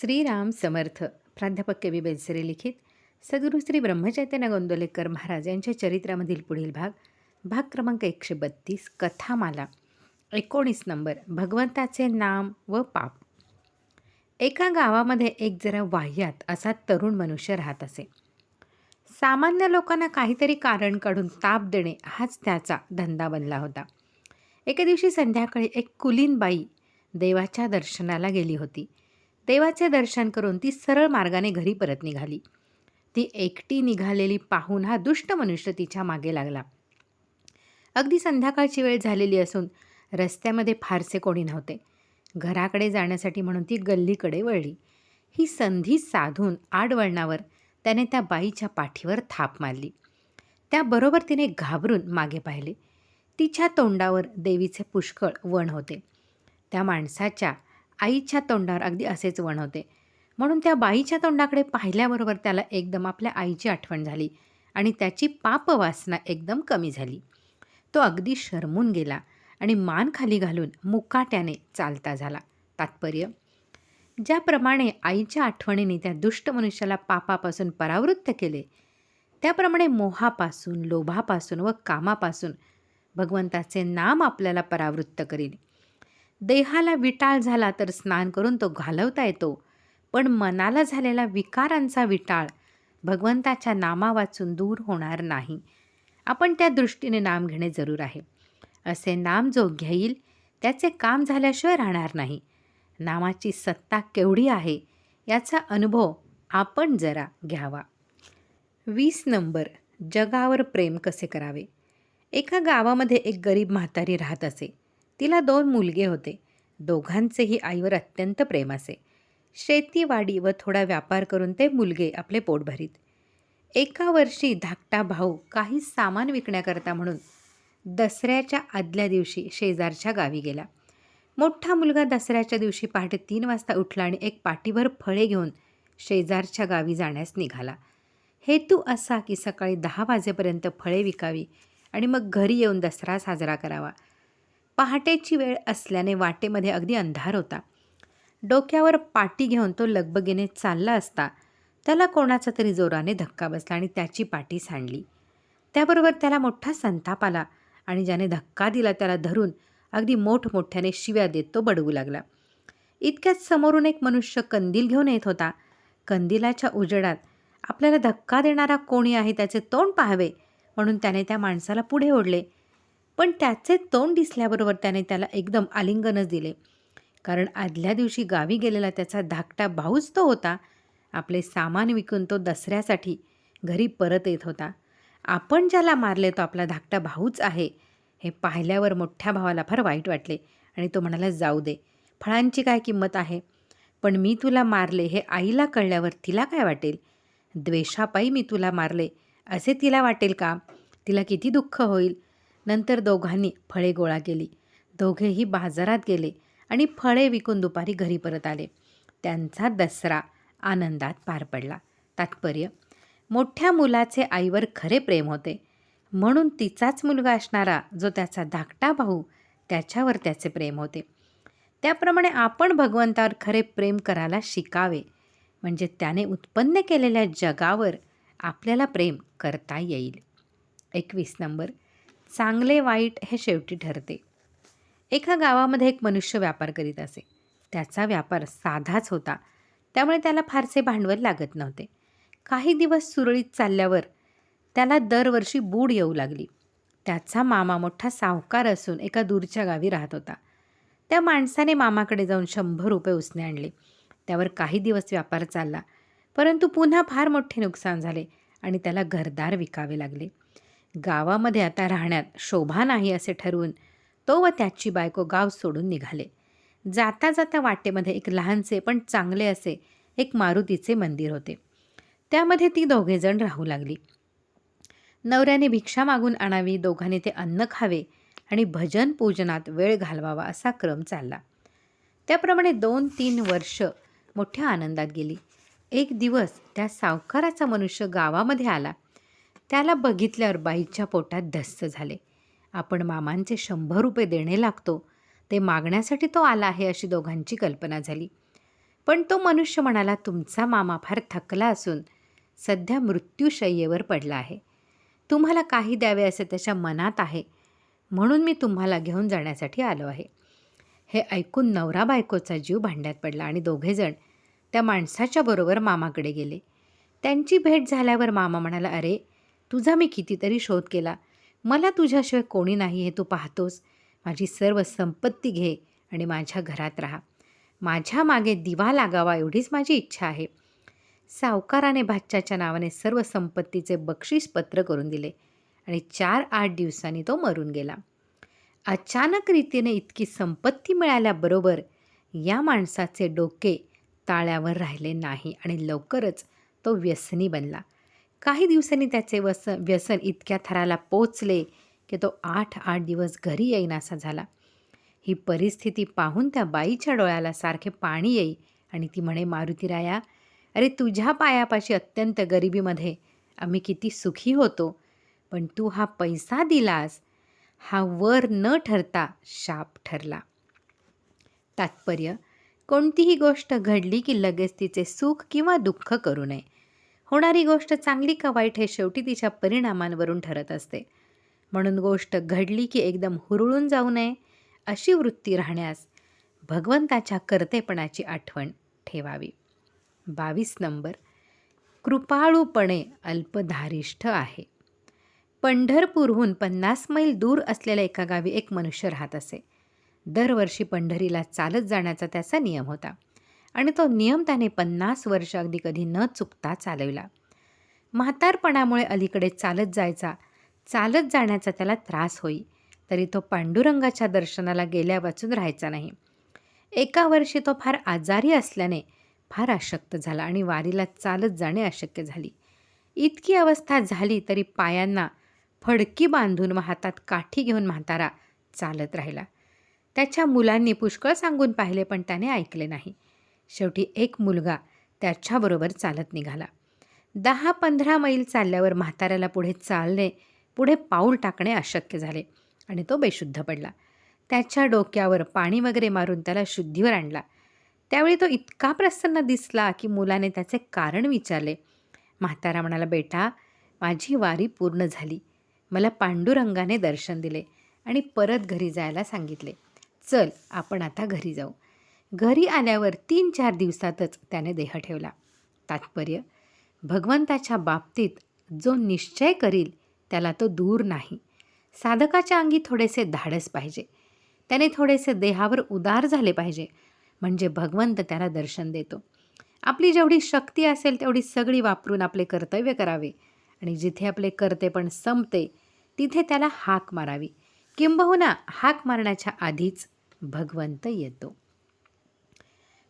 श्रीराम समर्थ प्राध्यापक के बी बेलसरे लिखित सद्गुरू श्री ब्रह्मचैतन्य गोंदवलेकर महाराज यांच्या चरित्रामधील पुढील भाग भाग क्रमांक एकशे बत्तीस कथामाला एकोणीस नंबर भगवंताचे नाम व पाप. एका गावामध्ये एक जरा वाह्यात असा तरुण मनुष्य राहत असे. सामान्य लोकांना काहीतरी कारण काढून ताप देणे हाच त्याचा धंदा बनला होता. एके दिवशी संध्याकाळी एक कुलीन बाई देवाच्या दर्शनाला गेली होती. देवाचे दर्शन करून ती सरळ मार्गाने घरी परत निघाली. ती एकटी निघालेली पाहून हा दुष्ट मनुष्य तिच्यामागे लागला. अगदी संध्याकाळची वेळ झालेली असून रस्त्यामध्ये फारसे कोणी नव्हते. घराकडे जाण्यासाठी म्हणून ती गल्लीकडे वळली. ही संधी साधून आडवळणावर त्याने त्या बाईच्या पाठीवर थाप मारली. त्याबरोबर तिने घाबरून मागे पाहिले. तिच्या तोंडावर देवीचे पुष्कळ वण होते. त्या माणसाच्या आईच्या तोंडावर अगदी असेच वण होते. म्हणून त्या बाईच्या तोंडाकडे पाहिल्याबरोबर त्याला एकदम आपल्या आईची आठवण झाली आणि त्याची पापवासना एकदम कमी झाली. तो अगदी शरमून गेला आणि मान खाली घालून मुकाट्याने चालता झाला. तात्पर्य? ज्याप्रमाणे आईच्या आठवणीने त्या दुष्ट मनुष्याला पापापासून परावृत्त केले त्याप्रमाणे मोहापासून लोभापासून व कामापासून भगवंताचे नाम आपल्याला परावृत्त करील देहाला विटाळ झाला तर स्नान करून तो घालवता येतो. पण मनाला झालेला विकारांचा विटाळ भगवंताच्या नामा वाचून दूर होणार नाही. आपण त्या दृष्टीने नाम घेणे जरूर आहे. असे नाम जो घेईल त्याचे काम झाल्याशिवाय राहणार नाही. नामाची सत्ता केवढी आहे याचा अनुभव आपण जरा घ्यावा. वीस नंबर जगावर प्रेम कसे करावे? एका गावामध्ये एक गरीब म्हातारी राहत असे. तिला दोन मुलगे होते. दोघांचेही आईवर अत्यंत प्रेम असे. शेतीवाडी व थोडा व्यापार करून ते मुलगे आपले पोट भरीत. एका वर्षी धाकटा भाऊ काही सामान विकण्याकरता म्हणून दसऱ्याच्या आदल्या दिवशी शेजारच्या गावी गेला. मोठा मुलगा दसऱ्याच्या दिवशी पहाटे तीन वाजता उठला आणि एक पाठीभर फळे घेऊन शेजारच्या गावी जाण्यास निघाला. हेतू असा की सकाळी दहा वाजेपर्यंत फळे विकावी आणि मग घरी येऊन दसरा साजरा करावा. पहाटेची वेळ असल्याने वाटेमध्ये अगदी अंधार होता. डोक्यावर पाटी घेऊन तो लगबगीने चालला असता त्याला कोणाचा तरी जोराने धक्का बसला आणि त्याची पाटी सांडली. त्याबरोबर त्याला मोठा संताप आला आणि ज्याने धक्का दिला त्याला धरून अगदी मोठमोठ्याने शिव्या देत तो बडवू लागला. इतक्यात समोरून एक मनुष्य कंदील घेऊन येत होता. कंदिलाच्या उजेडात आपल्याला धक्का देणारा कोणी आहे त्याचे तोंड पाहावे? म्हणून त्याने त्या माणसाला पुढे ओढले. पण त्याचे तोंड दिसल्याबरोबर त्याने त्याला एकदम आलिंगनच दिले. कारण आदल्या दिवशी गावी गेलेला त्याचा धाकटा भाऊच तो होता. आपले सामान विकून तो दसऱ्यासाठी घरी परत येत होता. आपण ज्याला मारले तो आपला धाकटा भाऊच आहे. हे पाहिल्यावर मोठ्या भावाला फार वाईट वाटले आणि तो म्हणाला जाऊ दे. फळांची काय किंमत आहे? पण मी तुला मारले हे आईला कळल्यावर तिला काय वाटेल? द्वेषापायी मी तुला मारले. असे तिला वाटेल का? तिला किती दुःख होईल? नंतर दोघांनी फळे गोळा केली. दोघेही बाजारात गेले आणि फळे विकून दुपारी घरी परत आले. त्यांचा दसरा आनंदात पार पडला. तात्पर्य मोठ्या मुलाचे आईवर खरे प्रेम होते. म्हणून तिचाच मुलगा असणारा जो त्याचा धाकटा भाऊ त्याच्यावर त्याचे प्रेम होते. त्याप्रमाणे आपण भगवंतावर खरे प्रेम करायला शिकावे. म्हणजे त्याने उत्पन्न केलेल्या जगावर आपल्याला प्रेम करता येईल. एकवीस नंबर चांगले वाईट हे शेवटी ठरते. एका गावामध्ये एक मनुष्य व्यापार करीत असे. त्याचा व्यापार साधाच होता. त्यामुळे त्याला फारसे भांडवल लागत नव्हते. काही दिवस सुरळीत चालल्यावर त्याला दरवर्षी बूड येऊ लागली. त्याचा मामा मोठा सावकार असून एका दूरच्या गावी राहत होता. त्या माणसाने मामाकडे जाऊन शंभर रुपये उसने आणले. त्यावर काही दिवस व्यापार चालला. परंतु पुन्हा फार मोठे नुकसान झाले आणि त्याला घरदार विकावे लागले. गावामध्ये आता राहण्यात शोभा नाही असे ठरवून तो व त्याची बायको गाव सोडून निघाले. जाता जाता वाटेमध्ये एक लहानसे पण चांगले असे एक मारुतीचे मंदिर होते. त्यामध्ये ती दोघेजण राहू लागली. नवऱ्याने भिक्षा मागून आणावी दोघांनी ते अन्न खावे आणि भजन पूजनात वेळ घालवावा असा क्रम चालला. त्याप्रमाणे दोन तीन वर्ष मोठ्या आनंदात गेली. एक दिवस त्या सावकाराचा मनुष्य गावामध्ये आला. त्याला बघितल्यावर बाईच्या पोटात धस्त झाले. आपण मामांचे शंभर रुपये देणे लागतो. ते मागण्यासाठी तो आला आहे अशी दोघांची कल्पना झाली. पण तो मनुष्य म्हणाला तुमचा मामा फार थकला असून सध्या मृत्यूशय्येवर पडला आहे. तुम्हाला काही द्यावे असे त्याच्या मनात आहे. म्हणून मी तुम्हाला घेऊन जाण्यासाठी आलो आहे. हे ऐकून नवरा बायकोचा जीव भांड्यात पडला आणि दोघेजण त्या माणसाच्या बरोबर मामाकडे गेले. त्यांची भेट झाल्यावर मामा म्हणाला अरे तुझा मी कितीतरी शोध केला. मला तुझ्याशिवाय कोणी नाही हे तू पाहतोस. माझी सर्व संपत्ती घे आणि माझ्या घरात राहा. माझ्या मागे दिवा लागावा एवढीच माझी इच्छा आहे. सावकाराने भाच्याच्या नावाने सर्व संपत्तीचे बक्षीस पत्र करून दिले आणि चार आठ दिवसांनी तो मरून गेला. अचानक रीतीने इतकी संपत्ती मिळाल्याबरोबर या माणसाचे डोके ताळ्यावर राहिले नाही आणि लवकरच तो व्यसनी बनला. काही दिवसांनी त्याचे वस व्यसन इतक्या थराला पोचले की तो आठ आठ दिवस घरी येईनासा झाला. ही परिस्थिती पाहून त्या बाईच्या डोळ्याला सारखे पाणी येई आणि ती म्हणे मारुतीराया अरे तुझ्या पायापाशी अत्यंत गरिबीमध्ये आम्ही किती सुखी होतो पण तू हा पैसा दिलास. हा वर न ठरता शाप ठरला. तात्पर्य कोणतीही गोष्ट घडली की लगेच तिचे सुख किंवा दुःख करू नये. होणारी गोष्ट चांगली का वाईट हे शेवटी तिच्या परिणामांवरून ठरत असते. म्हणून गोष्ट घडली की एकदम हुरळून जाऊ नये अशी वृत्ती राहण्यास भगवंताच्या कर्तेपणाची आठवण ठेवावी. बावीस नंबर. कृपाळूपणे अल्पधारिष्ठ आहे. पंढरपूरहून पन्नास मैल दूर असलेल्या एका गावी एक मनुष्य राहत असे. दरवर्षी पंढरीला चालत जाण्याचा त्याचा नियम होता. आणि तो नियम त्याने पन्नास वर्ष अगदी कधी न चुकता चालविला. म्हातारपणामुळे अलीकडे चालत जायचा चालत जाण्याचा त्याला त्रास होई तरी तो पांडुरंगाच्या दर्शनाला गेल्या वाचून राहायचा नाही. एका वर्षी तो फार आजारी असल्याने फार अशक्त झाला आणि वारीला चालत जाणे अशक्य झाली. इतकी अवस्था झाली तरी पायांना फडकी बांधून व हातात काठी घेऊन म्हातारा चालत राहिला. त्याच्या मुलांनी पुष्कळ सांगून पाहिले पण त्याने ऐकले नाही. शेवटी एक मुलगा त्याच्याबरोबर चालत निघाला. दहा पंधरा मैल चालल्यावर म्हाताऱ्याला पुढे चालणे पुढे पाऊल टाकणे अशक्य झाले आणि तो बेशुद्ध पडला. त्याच्या डोक्यावर पाणी वगैरे मारून त्याला शुद्धीवर आणला. त्यावेळी तो इतका प्रसन्न दिसला की मुलाने त्याचे कारण विचारले. म्हातारा म्हणाला बेटा माझी वारी पूर्ण झाली. मला पांडुरंगाने दर्शन दिले आणि परत घरी जायला सांगितले. चल आपण आता घरी जाऊ. घरी आल्यावर तीन चार दिवसातच त्याने देह ठेवला. तात्पर्य भगवंताच्या बाबतीत जो निश्चय करील त्याला तो दूर नाही. साधकाच्या अंगी थोडेसे धाडस पाहिजे. त्याने थोडेसे देहावर उदार झाले पाहिजे. म्हणजे भगवंत त्याला दर्शन देतो. आपली जेवढी शक्ती असेल तेवढी सगळी वापरून आपले कर्तव्य करावे. आणि जिथे आपले कर्तेपण संपते तिथे त्याला हाक मारावी. किंबहुना हाक मारण्याच्या आधीच भगवंत येतो.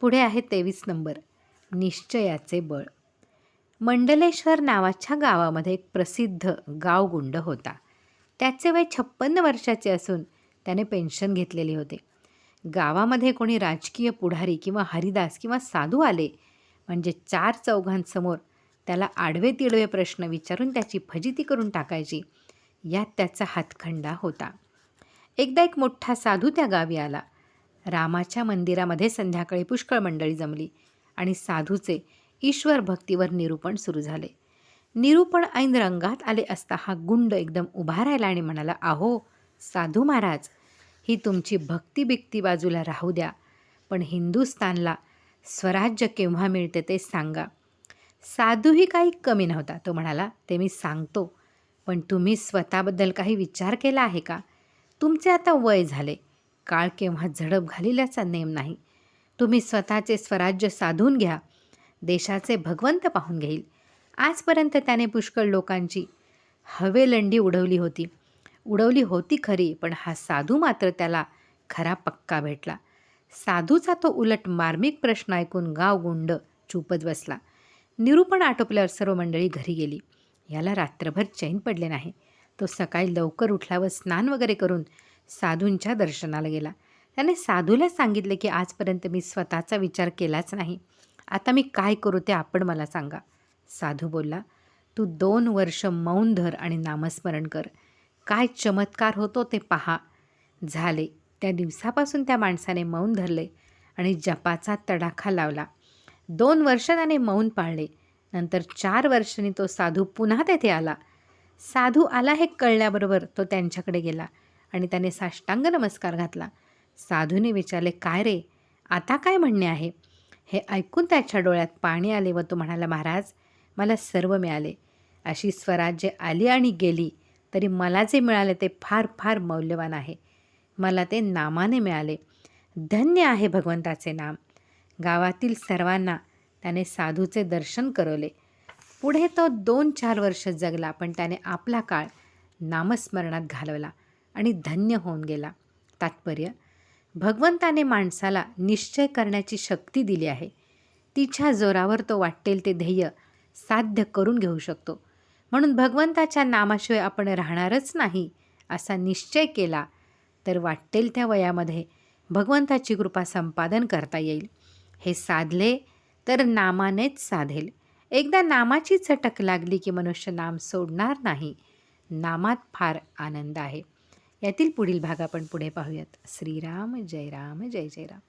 पुढे आहे तेवीस नंबर. निश्चयाचे बळ. मंडलेश्वर नावाच्या गावामध्ये एक प्रसिद्ध गावगुंड होता. त्याचे वय छप्पन्न वर्षाचे असून त्याने पेन्शन घेतलेले होते. गावामध्ये कोणी राजकीय पुढारी किंवा हरिदास किंवा साधू आले म्हणजे चार चौघांसमोर त्याला आडवे तिडवे प्रश्न विचारून त्याची फजिती करून टाकायची यात त्याचा हातखंडा होता. एकदा एक मोठा साधू त्या गावी आला. रामाच्या मंदिरामध्ये संध्याकाळी पुष्कळ मंडळी जमली आणि साधूचे ईश्वर भक्तीवर निरूपण सुरू झाले. निरूपण ऐन रंगात आले असता हा गुंड एकदम उभा राहिला आणि म्हणाला आहो साधू महाराज ही तुमची भक्ती बिक्ती बाजूला राहू द्या पण हिंदुस्थानला स्वराज्य केव्हा मिळते ते सांगा. साधूही काही कमी नव्हता. तो म्हणाला ते मी सांगतो पण तुम्ही स्वतःबद्दल काही विचार केला आहे का? तुमचे आता वय झाले काळ केव्हा झडप घालील याचा नेम नाही. तुम्ही स्वतःचे स्वराज्य साधून घ्या. देशाचे भगवंत पाहून घेईल. आजपर्यंत त्याने पुष्कळ लोकांची हवेलंडी उडवली होती. उडवली होती खरी पण हा साधू मात्र त्याला खरा पक्का भेटला. साधूचा तो उलट मार्मिक प्रश्न ऐकून गाव गुंड चुपत बसला. निरूपण आटोपल्यावर सर्व मंडळी घरी गेली. याला रात्रभर चैन पडले नाही. तो सकाळी लवकर उठला व स्नान वगैरे करून साधूंच्या दर्शनाला गेला. त्याने साधूला सांगितले की आजपर्यंत मी स्वतःचा विचार केलाच नाही. आता मी काय करू ते आपण मला सांगा. साधू बोलला तू दोन वर्ष मौन धर आणि नामस्मरण कर. काय चमत्कार होतो ते पहा. झाले. त्या दिवसापासून त्या माणसाने मौन धरले आणि जपाचा तडाखा लावला. दोन वर्ष त्याने मौन पाळले. नंतर चार वर्षांनी तो साधू पुन्हा तेथे आला. साधू आला हे कळल्याबरोबर तो त्यांच्याकडे गेला. आणि त्याने साष्टांग नमस्कार घातला. साधूने विचारले काय रे? आता काय म्हणणे आहे? हे ऐकून त्याच्या डोळ्यात पाणी आले व तो म्हणाला महाराज मला सर्व मिळाले. अशी स्वराज्य आली आणि गेली तरी मला जे मिळाले ते फार फार मौल्यवान आहे. मला ते नामाने मिळाले. धन्य आहे भगवंताचे नाम. गावातील सर्वांना त्याने साधूचे दर्शन करवले. पुढे तो दोन चार वर्ष जगला पण त्याने आपला काळ नामस्मरणात घालवला. आणि धन्य होऊन गेला. तात्पर्य भगवंताने माणसाला निश्चय करण्याची शक्ती दिली आहे. तिच्या जोरावर तो वाटेल ते ध्येय साध्य करून घेऊ शकतो. म्हणून भगवंताच्या नामाशिवाय आपण राहणारच नाही असा निश्चय केला तर वाटेल त्या वयामध्ये भगवंताची कृपा संपादन करता येईल. हे साधले तर नामानेच साधेल. एकदा नामाची चटक लागली की मनुष्य नाम सोडणार नाही. नामात फार आनंद आहे. यातील पुढील भाग आपण पुढे पाहूयात. श्रीराम जय राम जय जय राम